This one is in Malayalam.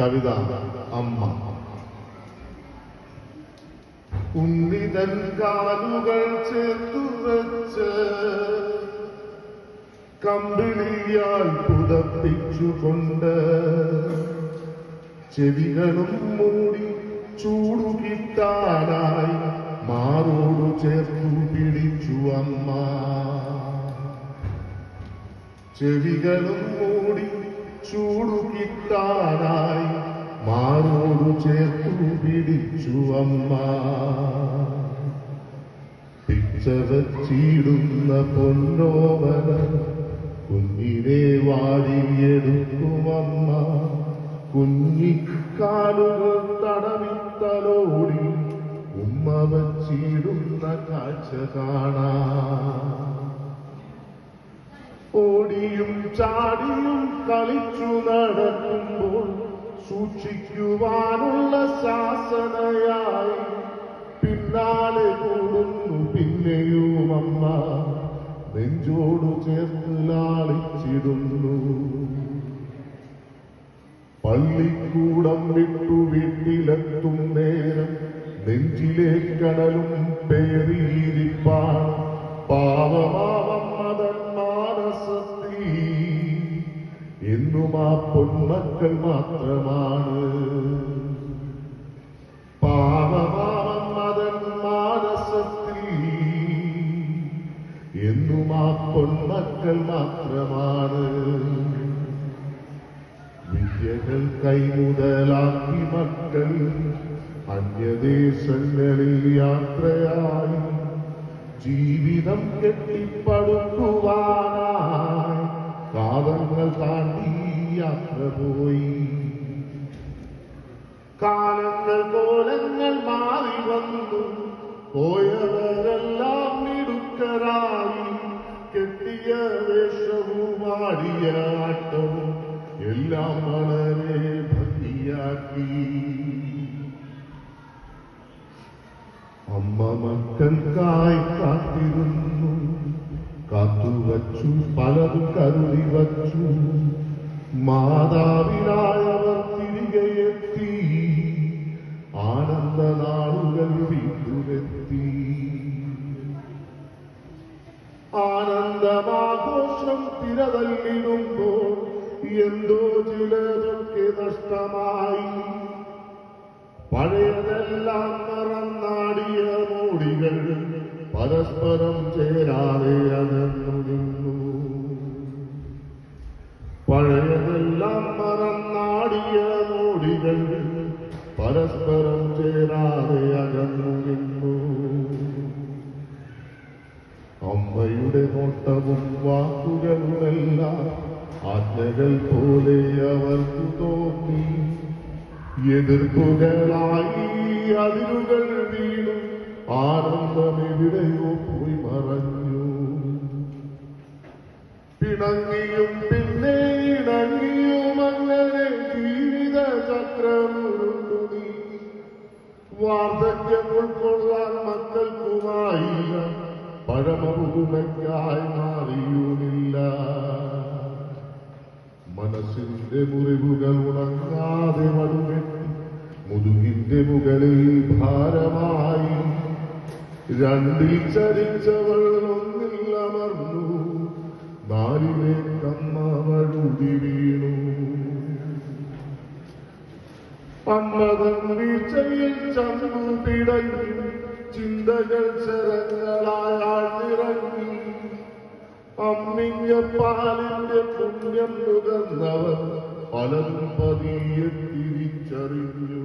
കവിത അമ്മ. ഉന്നിതൻ കാലുകൾ ചേർത്തു വെച്ച് കമ്പിളിയാൽ പുതപ്പിച്ചുകൊണ്ട് ചെവികളും മൂടി ചൂടുകിട്ടാനായി മാറോടു ചേർത്തു പിടിച്ചു അമ്മ. ചെവികളും മൂടി ചൂടു കിട്ടാനായി മാറോടു ചേർത്തു പിടിച്ചു അമ്മ പിച്ചവച്ചിടുന്ന പൊന്നോവന കുഞ്ഞിനെ വാരിയെടുക്കുമമ്മ കുഞ്ഞിക്കാലുകൾ തടവിത്തലോടി ഉമ്മ വച്ചിടുന്ന കാഴ്ച കാണാം ഓടിയും ചാടിയും കളിച്ചു നടക്കുമ്പോൾ സൂക്ഷിക്കുവാനുള്ള ശാസനയായി പിന്നാലെ കൂടുന്നു പിന്നെയും അമ്മ. നെഞ്ചോടു ചേർത്ത് ലാളിച്ചിടുന്നു. പള്ളിക്കൂടം വിട്ടു വീട്ടിലെത്തും നേരം നെഞ്ചിലെ കടലും പേറിയിരിപ്പാണ് പാവമാവം മതൻ എന്നും ആ പൊന്മക്കൾ മാത്രമാണ് പാവമാവം മതൻ മാനസത്തിൽ എന്നും ആ പൊന്മക്കൾ മാത്രമാണ് വിദ്യകൾ കൈമുതലാക്കി മക്കൾ അന്യദേശങ്ങളിൽ യാത്രയായി ജീവിതം കെട്ടിപ്പടുക്കുവാനായി കാതങ്ങൾ താണ്ടി യാത്ര പോയി കാലങ്ങൾ കോലങ്ങൾ മാറി വന്നു. പോയവരെല്ലാം മിടുക്കരായി. കെട്ടിയ വേഷവും ആടിയ ആട്ടവും എല്ലാം വളരെ ഭംഗിയാക്കി. അമ്മ മക്കൾക്കായി കാത്തിരുന്നു. കാത്തുവച്ചു പലതും കരുതി വച്ചു. മാതാവിനായവർ തിരികെ എത്തി ആനന്ദ നാളുകൾ വീണ്ടുമെത്തി ആനന്ദമാഘോഷം തിരതല്ലിടുമ്പോൾ എന്തോ ചിലതൊക്കെ നഷ്ടമായി. പഴയതെല്ലാം മറന്നാടിയ മോടികൾ പരസ്പരം ചേരാതെ അകന്നു നിന്നു പഴയതെല്ലാം മറന്നാടിയ മോടികൾ പരസ്പരം ചേരാതെ അകന്നു നിന്നു. അമ്മയുടെ നോട്ടവും വാക്കുകളുമെല്ലാം ആജ്ഞകൾ പോലെ അവർക്ക് തോന്നി. എതിർപ്പുകളായി അതിരുകൾ വീണു. ആനന്ദം വാർദ്ധക്യം ഉൾക്കൊള്ളാൻ മക്കൾക്കുമായില്ല പഴമപുതുമയ്ക്കായി മാറിയുമില്ല മനസ്സിന്റെ മുറിവുകൾ ഉണങ്ങാതെ മടുവെട്ടി മുതുകിന്റെ മുകളിൽ ഭാരമായി രണ്ടിൽ ചരിച്ചവൾ പിടങ്ങി ചിന്തകൾ ചരങ്ങളായാഴ്ന്നിറങ്ങി അമ്മിഞ്ഞ പാലിന്റെ പുണ്യം നുകർന്നവർ പലതും പതിയെ തിരിച്ചറിഞ്ഞു